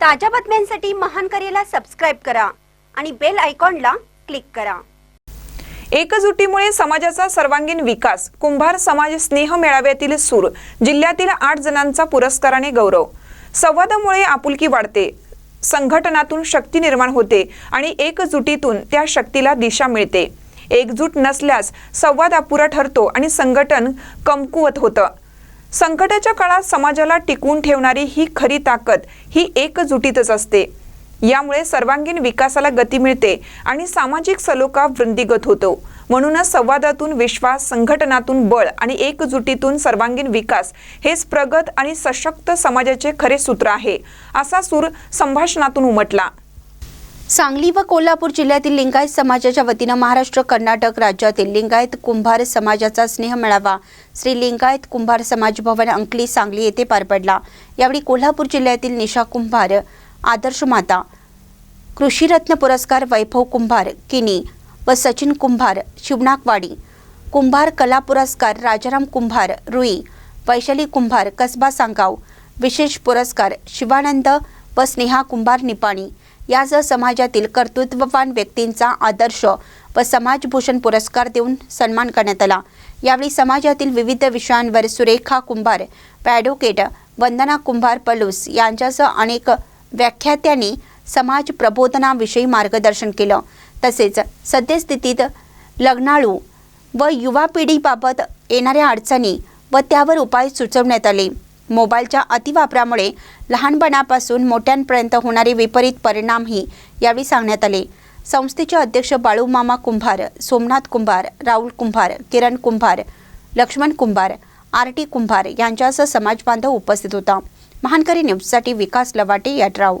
ताज्या बातम्यांसाठी महान करेला सबस्क्राईब करा आणि बेल आयकॉनला क्लिक करा. एकजुटीमुळे समाजाचा सर्वांगीण विकास कुंभार समाज स्नेह मेळाव्यातील सूर जिल्ह्यातील आठ जणांचा पुरस्काराने गौरव. संवादामुळे आपुलकी वाढते संघटनातून शक्ती निर्माण होते आणि एकजुटीतून त्या शक्तीला दिशा मिळते. एकजूट नसल्यास संवाद अपुरा ठरतो आणि संघटन कमकुवत होतं. संकटाच्या काळात समाजाला टिकवून ठेवणारी ही खरी ताकद ही एकजुटीतच असते. यामुळे सर्वांगीण विकासाला गती मिळते आणि सामाजिक सलोखा वृद्धिगत होतो. म्हणूनच संवादातून विश्वास संघटनातून बळ आणि एकजुटीतून सर्वांगीण विकास हेच प्रगत आणि सशक्त समाजाचे खरे सूत्र आहे असा सूर संभाषणातून उमटला. सांगली व कोल्हापूर जिल्ह्यातील लिंगायत समाजाच्या वतीनं महाराष्ट्र कर्नाटक राज्यातील लिंगायत कुंभार समाजाचा स्नेह मेळावा. श्री लिंगायत कुंभार समाज भवन अंकली सांगली येथे पार पडला. यावेळी कोल्हापूर जिल्ह्यातील निशा कुंभार आदर्श माता कृषीरत्न पुरस्कार वैभव कुंभार किनी व सचिन कुंभार शिवनाकवाडी कुंभार कला पुरस्कार राजाराम कुंभार रुई वैशाली कुंभार कसबा सांगाव विशेष पुरस्कार शिवानंद व स्नेहा कुंभार निपाणी. यासह समाजातील कर्तृत्ववान व्यक्तींचा आदर्श व समाजभूषण पुरस्कार देऊन सन्मान करण्यात आला. यावेळी समाजातील विविध विषयांवर सुरेखा कुंभार ॲडव्होकेट वंदना कुंभार पलूस यांच्यासह अनेक व्याख्यात्यांनी समाज प्रबोधनाविषयी मार्गदर्शन केलं. तसेच सद्यस्थितीत लग्नाळू व युवा पिढीबाबत येणाऱ्या अडचणी व त्यावर उपाय सुचवण्यात आले. मोबाईलच्या अतिवापरामुळे लहानपणापासून मोठ्यांपर्यंत होणारे विपरीत परिणामही यावेळी सांगण्यात आले. संस्थेचे अध्यक्ष बाळूमामा कुंभार सोमनाथ कुंभार राहुल कुंभार किरण कुंभार लक्ष्मण कुंभार आर टी कुंभार यांच्यासह समाजबांधव उपस्थित होता. महानकरी न्यूजसाठी विकास लवाटे याटराव